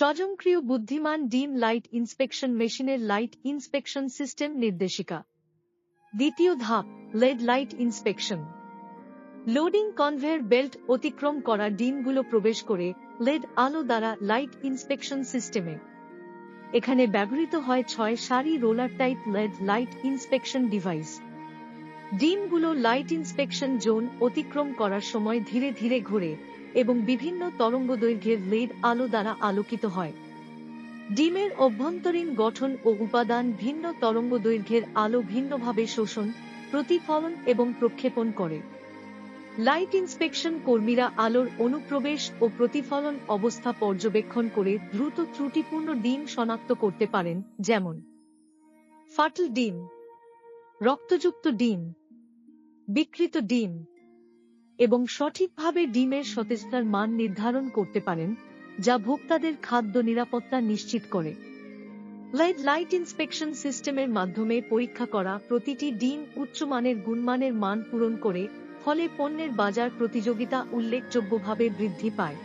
স্বয়ংক্রিয় বুদ্ধিমান ডিম লাইট ইন্সপেকশন মেশিনের লাইট ইন্সপেকশন সিস্টেম নির্দেশিকা। দ্বিতীয় ধাপ, LED light inspection. Loading conveyor belt অতিক্রম করা ডিমগুলো প্রবেশ করে লেড আলো দ্বারা লাইট ইন্সপেকশন সিস্টেমে। এখানে ব্যবহৃত হয় ছয় সারি roller type LED light inspection device. ডিমগুলো লাইট ইন্সপেকশন জোন অতিক্রম করার সময় ধীরে ধীরে ঘুরে এবং বিভিন্ন তরঙ্গদৈর্ঘ্যের লেড আলো দ্বারা আলোকিত হয়। ডিমের অভ্যন্তরীণ গঠন ও উপাদান ভিন্ন তরঙ্গদৈর্ঘ্যের আলো ভিন্নভাবে শোষণ, প্রতিফলন এবং প্রক্ষেপণ করে। লাইট ইন্সপেকশন কর্মীরা আলোর অনুপ্রবেশ ও প্রতিফলন অবস্থা পর্যবেক্ষণ করে দ্রুত ত্রুটিপূর্ণ ডিম শনাক্ত করতে পারেন, যেমন ফাটল ডিম। রক্তযুক্ত ডিম, বিকৃত ডিম এবং সঠিকভাবে ডিমের সতেজতার মান নির্ধারণ করতে পারেন, যা ভোক্তাদের খাদ্য নিরাপত্তা নিশ্চিত করে। লাইট লাইট ইন্সপেকশন সিস্টেমের মাধ্যমে পরীক্ষা করা প্রতিটি ডিম উচ্চমানের গুণমানের মান পূরণ করে, ফলে পণ্যের বাজার প্রতিযোগিতা উল্লেখযোগ্যভাবে বৃদ্ধি পায়।